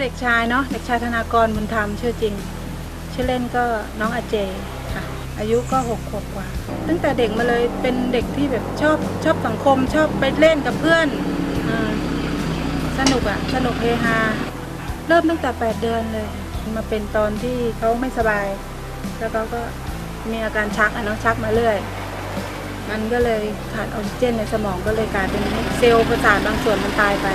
เด็กชายเนาะเด็กชายธนากรบุญธรรมชื่อจริง ชื่อเล่นก็น้องอาเจค่ะ อายุก็หกขวบกว่า ตั้งแต่เด็กมาเลยเป็นเด็กที่แบบชอบชอบสังคมชอบไปเล่นกับเพื่อนอสนุกอะสนุกเฮฮาเริ่มตั้งแต่ 8 เดือนเลย มาเป็นตอนที่เขาไม่สบาย แล้วเขาก็มีอาการชักอะเนาะชักมาเรื่อยมันก็เลยขาดออกซิเจนในสมองก็เลยกลายเป็นเซลล์ประสาทบางส่วนมันตายไป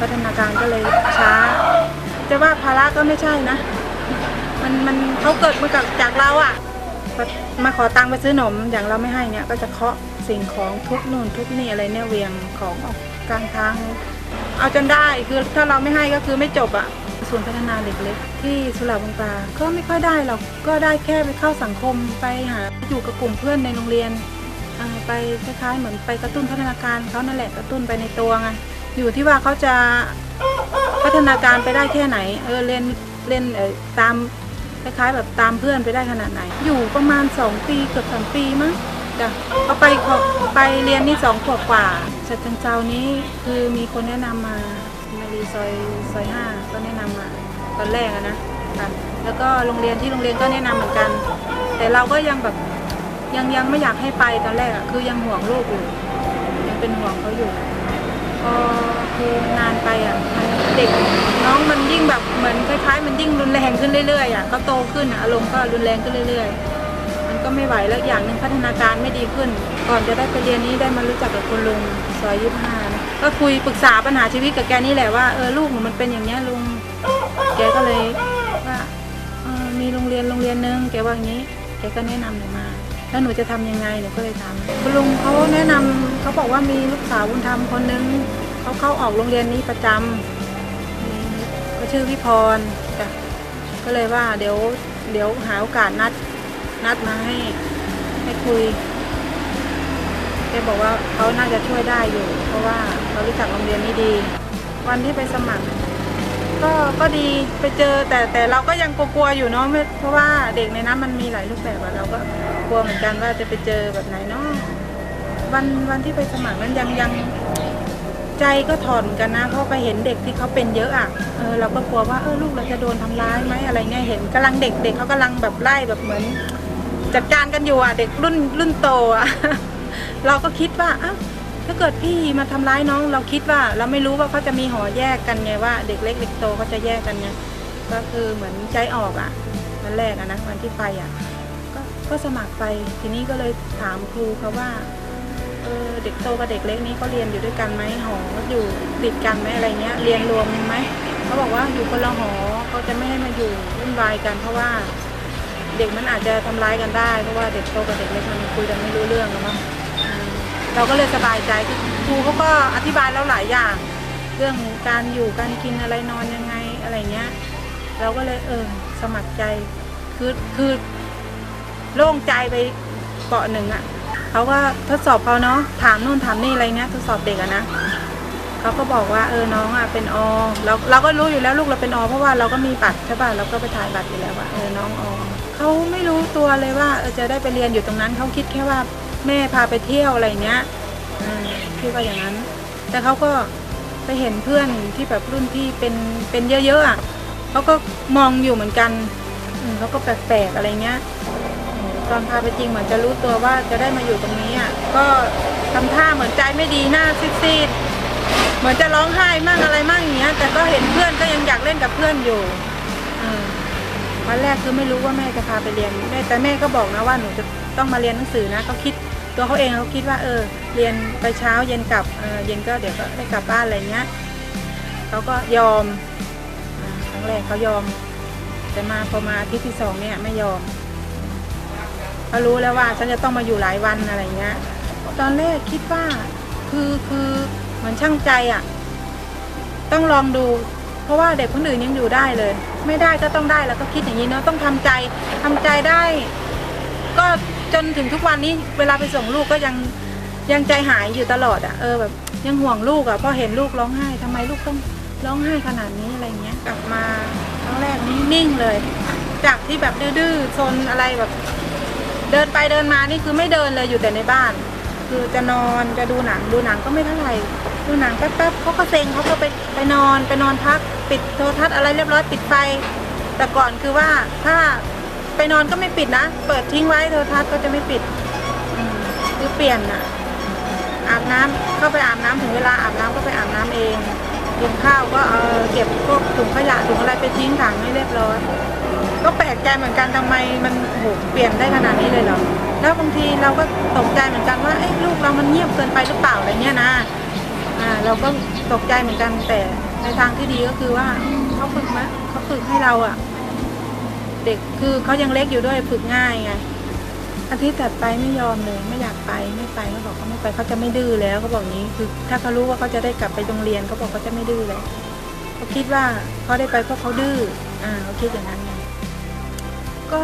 พัฒนาการก็เลยช้า จะว่าภาระก็ไม่ใช่นะ มันมันเขาเกิดมากับจากเราอะมาขอตังค์ไปซื้อหนมอย่างเราไม่ให้เนี่ย ก็จะเคาะสิ่งของทุบนู่นทุบนี่อะไรเนี่ยเวียงของออกกลางทาง เอาจนได้คือถ้าเราไม่ให้ก็คือไม่จบอะศูนย์พัฒนาเด็กเล็กที่สุราบงปลาก็ไม่ค่อยได้หรอกก็ได้แค่ไปเข้าสังคมไปหาอยู่กับกลุ่มเพื่อนในโรงเรียนไปคล้ายๆเหมือนไปกระตุ้นพัฒนาการเขานั่นแหละกระตุ้นไปในตัวไง อยู่ที่ว่าเขาจะพัฒนาการไปได้แค่ไหน เออเรียนเรียนเออตามคล้ายๆแบบตามเพื่อนไปได้ขนาดไหน อยู่ประมาณ2ปีเกือบสามปีมั้งจ้ะเอาไปขอไปเรียนนี่สองขวบกว่าเสร็จทางเจ้านี้คือมีคนแนะนำมามารีซอยซอยห้าก็แนะนำมาตอนแรกอะนะค่ะแล้วก็โรงเรียนที่โรงเรียนก็แนะนำเหมือนกัน แต่เราก็ยังแบบยังยังไม่อยากให้ไปตอนแรกอะคือยังห่วงลูกอยู่ยังเป็นห่วงเขาอยู่ อคือนานไปอะมันเด็กน้องมันยิ่งแบบเหมือนคล้ายๆ มันยิ่งรุนแรงขึ้นเรื่อยๆอะก็โตขึ้นอะอารมณ์ก็รุนแรงขึ้นเรื่อย ๆ มันก็ไม่ไหวแล้วอย่างหนึ่งพัฒนาการไม่ดีขึ้น ก่อนจะได้ไปเรียนนี้ได้มารู้จักกับคุณลุงซอยยี่ห้านก็คุยปรึกษาปัญหาชีวิตกับแกนี่แหละว่าเออลูกหนูมันเป็นอย่างเนี้ยลุงแกก็เลยว่ามีโรงเรียนโรงเรียนนึงแกว่าอย่างนี้แกก็แนะนำหนูมา แล้วหนูจะทำยังไงหนูก็เลยถามคุณลุงเขาแนะนำเขาบอกว่ามีลูกสาวบุญธรรมคนนึงเขาเข้าออกโรงเรียนนี้ประจำมีเขาชื่อวิพรจ้ะก็เลยว่าเดี๋ยวเดี๋ยวหาโอกาสนัดนัดมาให้ให้คุยแกบอกว่าเขาน่าจะช่วยได้อยู่ เพราะว่าเขารู้จักโรงเรียนนี้ดี วันที่ไปสมัคร ก็ก็ดีไปเจอแต่แต่เราก็ยังกลัวๆอยู่เนาะเพราะว่าเด็กในนั้นมันมีหลายรูปแบบอะเราก็ กลัวเหมือนกันว่าจะไปเจอแบบไหนเนาะวันวันที่ไปสมัครนั้นยังยังใจก็ถอนเหมือนกันนะเพราะไปเห็นเด็กที่เขาเป็นเยอะอะเออเราก็กลัวว่าเออลูกเราจะโดนทำร้ายไหมอะไรเงี้ยเห็นกำลังเด็กเด็กเขากำลังแบบไล่แบบเหมือน จัดการกันอยู่อะเด็กรุ่นรุ่นโตอะเราก็คิดว่าอ้าวถ้าเกิดพี่มาทำร้ายน้อง เราคิดว่า เราไม่รู้ว่าเขาจะมีหอแยกกันไงว่าเด็กเล็กเด็กโตเขาจะแยกกันไงก็คือเหมือนใจออกอะวันแรกอะนะวันที่ไปอะ ก็สมัครไปทีนี้ก็เลยถามครูเขาว่าเออเด็กโตกับเด็กเล็กนี้เขาเรียนอยู่ด้วยกันไหมหออยู่ติดกันไหมอะไรเงี้ยเรียนรวมไหมเขาบอกว่าอยู่คนละหอเขาจะไม่ให้มาอยู่วุ่นวายกัน เพราะว่า เด็กมันอาจจะทำร้ายกันได้ เพราะว่าเด็กโตกับเด็กเล็กมันคุยกันไม่รู้เรื่องหรอกมั้งเราก็เลยสบายใจคือครูเขาก็อธิบายแล้วหลายอย่าง เรื่องการอยู่การกินอะไรนอนยังไงอะไรเงี้ย เราก็เลยเออสมัครใจคือคือ โล่งใจไปเกาะหนึ่งอะ่ะเขาก็ทดสอบเขาเนาะถามนู่นถามนี่อะไรเนี้ยทดสอบเด็กอะนะเขาก็บอกว่าเออน้องอะเป็นอเราเราก็รู้อยู่แล้วลูกเราเป็นอเพราะว่าเราก็มีบัตรใช่ป่ะเราก็ไปถ่ายบัตรอยู่แล้วว่าเออน้องอเขาไม่รู้ตัวเลยว่าเออจะได้ไปเรียนอยู่ตรงนั้นเขาคิดแค่ว่าแม่พาไปเที่ยวอะไรเงี้ยอ่าคิดว่าอย่างนั้น แต่เขาก็ไปเห็นเพื่อนที่แบบรุ่นพี่เป็นเป็นเยอะๆอะเขาก็มองอยู่เหมือนกันเขาก็แปลกๆอะไรเงี้ย ตอนพาไปจริงเหมือนจะรู้ตัวว่าจะได้มาอยู่ตรงนี้อะก็ทำท่าเหมือนใจไม่ดีหน้าซีดๆเหมือนจะร้องไห้มั่งอะไรมั่งอย่างเงี้ย แต่ก็เห็นเพื่อนก็ยังอยากเล่นกับเพื่อนอยู่วันแรกคือไม่รู้ว่าแม่จะพาไปเรียนแม่แต่แม่ก็บอกนะว่าหนูจะต้องมาเรียนหนังสือนะเขาคิดตัวเขาเองเขาคิดว่า เออ เรียนไปเช้าเย็นกลับเออเย็นก็เดี๋ยวก็ได้กลับบ้านอะไรเงี้ยเขาก็ยอมครั้งแรกเขายอม แต่มาพอมาอาทิตย์ที่สองเนี่ยไม่ยอม เขารู้แล้วว่าฉันจะต้องมาอยู่หลายวันอะไรเงี้ย ตอนแรกคิดว่าคือคือเหมือนช่างใจอะ่ะ ต้องลองดู เพราะว่าเด็กคนอื่นยังอยู่ได้เลย ไม่ได้ก็ต้องได้แล้วก็คิดอย่างนี้เนาะต้องทำใจทำใจได้ ก็จนถึงทุกวันนี้เวลาไปส่งลูกก็ยังยังใจหายอยู่ตลอดอะ่ะเออแบบยังห่วงลูกอะ่ะพอเห็นลูกร้องไห้ทำไมลูกต้องร้องไห้ขนาดนี้อะไรเงี้ย กลับมาครั้งแรกนี้นิ่งเลย จากที่แบบดื้อๆซนอะไรแบบ เดินไปเดินมานี่คือไม่เดินเลยอยู่แต่ในบ้าน คือจะนอนจะดูหนังดูหนังก็ไม่เท่าไหร่ดูหนังแป๊บๆเขาก็เซ็งเขาก็ไปไปนอนไปนอนพักปิดโทรทัศน์อะไรเรียบร้อยปิดไฟแต่ก่อนคือว่าถ้าไปนอนก็ไม่ปิดนะ เปิดทิ้งไว้โทรทัศน์ก็จะไม่ปิดคือเปลี่ยนอะอาบน้ำเข้าไปอาบน้ำถึงเวลาอาบน้ำก็ไปอาบน้ำเองกินข้าวก็เอาเก็บพวกถุงขยะถุงอะไรไปทิ้งถังให้เรียบร้อย ก็แปลกใจเหมือนกันทำไมมันโหเปลี่ยนได้ขนาดนี้เลยเหรอแล้วบางทีเราก็ตกใจเหมือนกันว่าเอ้ลูกเรามันเงียบเกินไปหรือเปล่าอะไรเงี้ยนะอ่าเราก็ตกใจเหมือนกันแต่ในทางที่ดีก็คือว่าเขาฝึกมาเขาฝึกให้เราอะเด็กคือเขายังเล็กอยู่ด้วยฝึกง่ายไงอาทิตย์ถัดไปไม่ยอมเลยไม่อยากไปไม่ไปเขาบอกเขาไม่ไปเขาจะไม่ดื้อแล้วเขาบอกนี้คือ ถ้าเขารู้ว่าเขาจะได้กลับไปโรงเรียนเขาบอกเขาจะไม่ดื้อแล้วเขาคิดว่าเขาได้ไปเพราะเขาดื้ออ่าเขาคิดอย่างนั้นไง ก็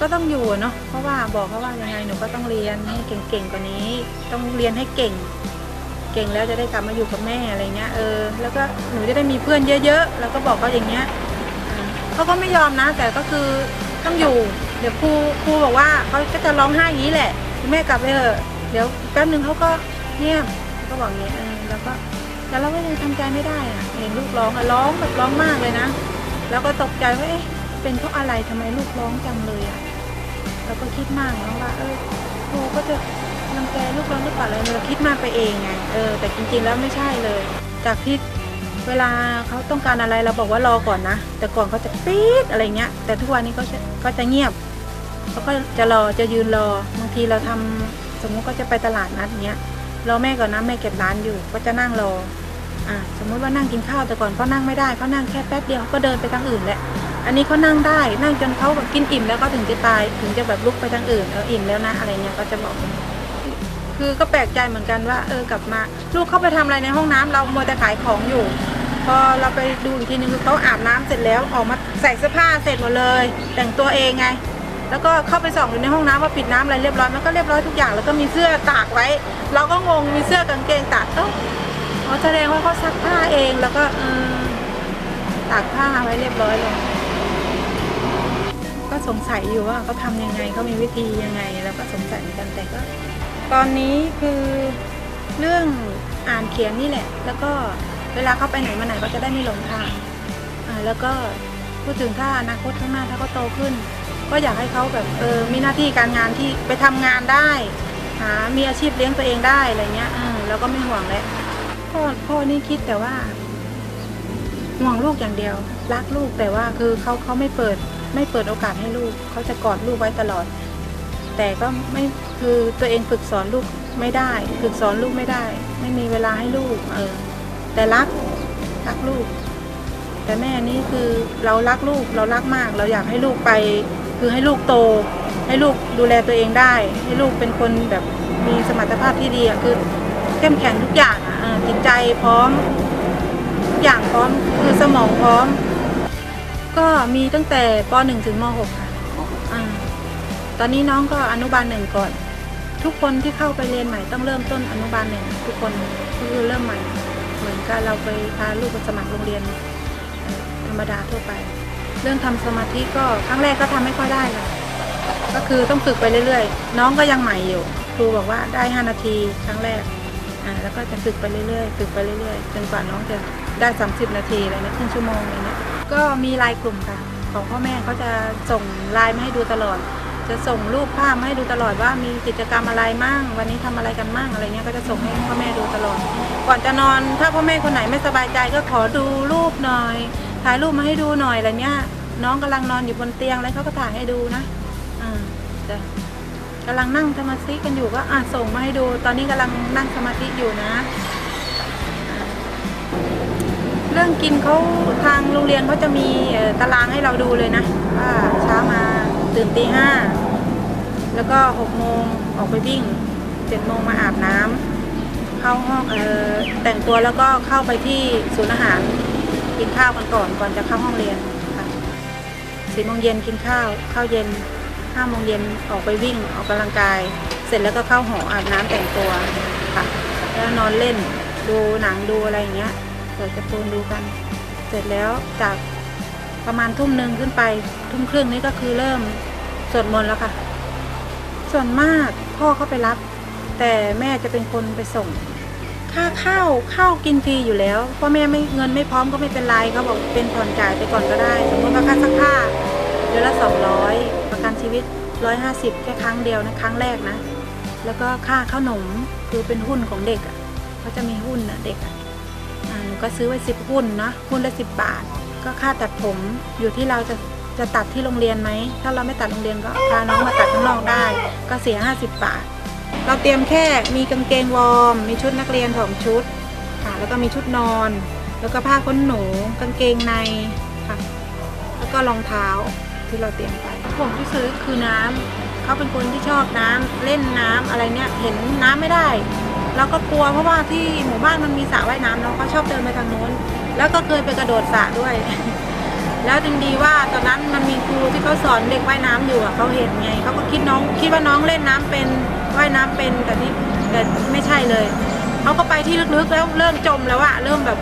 ก็ต้องอยู่เนาะเพราะว่าบอกเขาว่ายังไงหนูก็ต้องเรียนให้เก่งๆกว่านี้ ต้องเรียนให้เก่ง เก่งแล้วจะได้กลับมาอยู่กับแม่อะไรเงี้ยเออแล้วก็หนูจะได้มีเพื่อนเยอะๆ แล้วก็บอกเขาอย่างเงี้ยเขาก็ไม่ยอมนะ แต่ก็คือต้องอยู่ เดี๋ยวครูครูบอกว่าเขาก็จะร้องไห้อย่างนี้แหละคุณแม่กลับไปเถอะเดี๋ยวแป๊บนึงเขาก็เงียบเขาก็บอกอย่างเงี้ยแล้วก็แต่เราก็ยังทำใจไม่ได้อะเห็นลูกร้องอะร้องแบบร้องมากเลยนะ แล้วก็ตกใจว่าเอ๊ะ เป็นเพราะอะไรทำไมลูกร้องจังเลยอะเราก็คิดมากนะว่า เออครูก็จะรังแกลูกเราหรือเปล่าอะไรเราคิดมากไปเองไงเออแต่จริงๆแล้วไม่ใช่เลย จากที่เวลาเขาต้องการอะไรเราบอกว่ารอก่อนนะ แต่ก่อนเขาจะปี๊ดอะไรเงี้ย แต่ทุกวันนี้ก็จะก็จะเงียบเขาก็จะรอจะยืนรอบางทีเราทำสมมุติก็จะไปตลาดนัดเงี้ยรอแม่ก่อนนะแม่เก็บร้านอยู่ ก็จะนั่งรอ อะสมมติว่านั่งกินข้าวแต่ก่อนเขานั่งไม่ได้เขานั่งแค่แป๊บเดียวเขาก็เดินไปทางอื่นแหละอันนี้เขานั่งได้นั่งจนเขาแบบกินอิ่มแล้วก็ถึงจะตายถึงจะแบบลุกไปทางอื่นเอออิ่มแล้วนะอะไรเงี้ยก็จะบอก คือก็แปลกใจเหมือนกันว่า เออกลับมา ลูกเขาไปทำอะไรในห้องน้ำเรามัวแต่ขายของอยู่ พอเราไปดูอีกทีนึงคือเขาอาบน้ำเสร็จแล้วออกมาใส่เสื้อผ้าเสร็จหมดเลย แต่งตัวเองไงแล้วก็เข้าไปส่องดูในห้องน้ำว่าปิดน้ำอะไรเรียบร้อยมันก็เรียบร้อยทุกอย่างแล้วก็มีเสื้อตากไว้ เราก็งงมีเสื้อกางเกงตากเอ้า อ๋อแสดงว่าเขาซักผ้าเองแล้วก็ตากผ้าไว้เรียบร้อยเลย ก็สงสัยอยู่ว่าเขาทำยังไงเขามีวิธียังไง แล้วก็สงสัยเหมือนกันแต่ก็ตอนนี้คือเรื่องอ่านเขียนนี่แหละ แล้วก็เวลาเขาไปไหนมาไหนก็จะได้ไม่หลงทางแล้วก็พูดถึงถ้าอนาคตข้างหน้าถ้าเขาโตขึ้น ก็อยากให้เขาแบบเออมีหน้าที่การงานที่ไปทำงานได้หามีอาชีพเลี้ยงตัวเองได้อะไรเงี้ยแล้วก็ไม่ห่วงแล้ว พ่อพ่อนี่คิดแต่ว่าห่วงลูกอย่างเดียว รักลูกแต่ว่าคือเขาเขาไม่เปิด ไม่เปิดโอกาสให้ลูกเขาจะกอดลูกไว้ตลอด แต่ก็ไม่คือตัวเองฝึกสอนลูกไม่ได้ ฝึกสอนลูกไม่ได้ ไม่มีเวลาให้ลูก เออ แต่รักรักลูก แต่แม่นี่คือเรารักลูกเรารักมาก เราอยากให้ลูกไป คือให้ลูกโต ให้ลูกดูแลตัวเองได้ ให้ลูกเป็นคนแบบมีสมรรถภาพที่ดีอะคือเข้มแข็งทุกอย่าง จิตใจพร้อมทุกอย่างพร้อมคือสมองพร้อม ก็มีตั้งแต่ป .1 ถึงม .6 ค่ะอ่าตอนนี้น้องก็อนุบาลหนึ่งก่อน ทุกคนที่เข้าไปเรียนใหม่ต้องเริ่มต้นอนุบาลหนึ่งทุกคนคือเริ่มใหม่ เหมือนกับเราไปพาลูกไปสมัครโรงเรียนธรรมดาทั่วไป เรื่องทำสมาธิก็ครั้งแรกก็ทำไม่ค่อยได้ค่ะก็คือต้องฝึกไปเรื่อยๆ น้องก็ยังใหม่อยู่ ครูบอกว่าได้ 5 นาทีครั้งแรก อ่าแล้วก็จะฝึกไปเรื่อยๆฝึกไปเรื่อยๆจนกว่าน้องจะได้ 30 นาทีอะไรเนี่ยครึ่งชั่วโมงอะไรเงี้ยก็มีไลน์กลุ่มค่ะ ของพ่อแม่เขาจะส่งไลน์มาให้ดูตลอด จะส่งรูปภาพมาให้ดูตลอดว่ามีกิจกรรมอะไรมั่ง วันนี้ทำอะไรกันมั่งอะไรเงี้ยก็จะส่งให้พ่อแม่ดูตลอด ก่อนจะนอนถ้าพ่อแม่คนไหนไม่สบายใจก็ขอดูรูปหน่อยถ่ายรูปมาให้ดูหน่อยอะไรเนี้ยน้องกำลังนอนอยู่บนเตียงแล้วเขาก็ถ่ายให้ดูนะอ่าจ้ะ กำลังนั่งสมาธิกันอยู่ก็อะส่งมาให้ดู ตอนนี้กำลังนั่งสมาธิอยู่นะ เรื่องกินเขาทางโรงเรียนเขาจะมีตารางให้เราดูเลยนะว่าเช้ามาตื่นตีห้าแล้วก็หกโมงออกไปวิ่งเจ็ดโมงมาอาบน้ำเข้าห้องเออแต่งตัวแล้วก็เข้าไปที่ศูนย์อาหารกินข้าวกันก่อนก่อนจะเข้าห้องเรียนสี่โมงเย็นกินข้าวข้าวเย็น ห้าโมงเย็นออกไปวิ่งออกกำลังกาย เสร็จแล้วก็เข้าหออาบน้ำแต่งตัวค่ะ แล้วนอนเล่นดูหนังดูอะไรอย่างเงี้ยเปิดกร์ตูนดูกัน เสร็จแล้วจากประมาณทุ่มหนึ่งขึ้นไปทุ่มครึ่งนี่ก็คือเริ่มสวดมนต์แล้วค่ะ ส่วนมากพ่อเขาไปรับ แต่แม่จะเป็นคนไปส่ง ค่าข้าวข้าวกินฟรีอยู่แล้วพ่อแม่ไม่เงินไม่พร้อมก็ไม่เป็นไรเขาบอกเป็นผ่อนจ่ายไปก่อนก็ได้ สมมติว่าค่าซักผ้าเดือนละสองร้อย ชีวิตร้อยห้าสิบแค่ครั้งเดียวนะครั้งแรกนะ แล้วก็ค่าข้าวหนมคือเป็นหุ้นของเด็กอะ่ะเขาจะมีหุ้นนะเด็กอะ่ะหนูก็ซื้อไว้สิบหุ้นนะหุ้นละสิบบาท ก็ค่าตัดผมอยู่ที่เราจะจะตัดที่โรงเรียนไหม ถ้าเราไม่ตัดโรงเรียนก็พาน้องมาตัดข้างนอกได้ ก็เสียห้าสิบบาท เราเตรียมแค่มีกางเกงวอร์ม มีชุดนักเรียนสองชุด ค่ะ แล้วก็มีชุดนอน แล้วก็ผ้าขนหนู กางเกงใน ค่ะ แล้วก็รองเท้าที่เราเตรียมไป ผมที่ซื้อคือน้ำเขาเป็นคนที่ชอบน้ำเล่นน้ำอะไรเนี่ยเห็นน้ำไม่ได้เราก็กลัวเพราะว่าที่หมู่บ้านมันมีสระว่ายน้ำเนาะเขาชอบเดินไปทางโน้น แล้วก็เคยไปกระโดดสระด้วย แล้วจริงดีว่าตอนนั้นมันมีครูที่เขาสอนเด็กว่ายน้ำอยู่อะเขาเห็นไงเขาก็คิดน้องคิดว่าน้องเล่นน้ำเป็นว่ายน้ำเป็นแต่นี่แต่ไม่ใช่เลยเขาก็ไปที่ลึกๆแล้วเริ่มจมแล้วอะเริ่มแบบ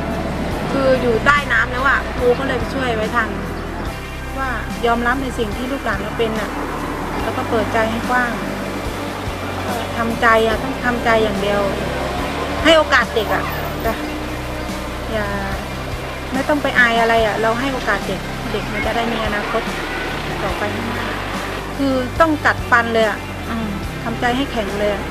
คืออยู่ใต้น้ำแล้วอะครูก็เลยไปช่วยไว้ทัน ว่ายอมรับในสิ่งที่ลูกหลานเราเป็นอะแล้วก็เปิดใจให้กว้างก็ทำใจอะต้องทำใจอย่างเดียว ให้โอกาสเด็กอะจ้ะอย่าไม่ต้องไปอายอะไรอะ เราให้โอกาสเด็กเด็กมันจะได้มีอนาคตต่อไปข้างหน้าคือต้องกัดฟันเลยอะอืมทำใจให้แข็งเลยอะ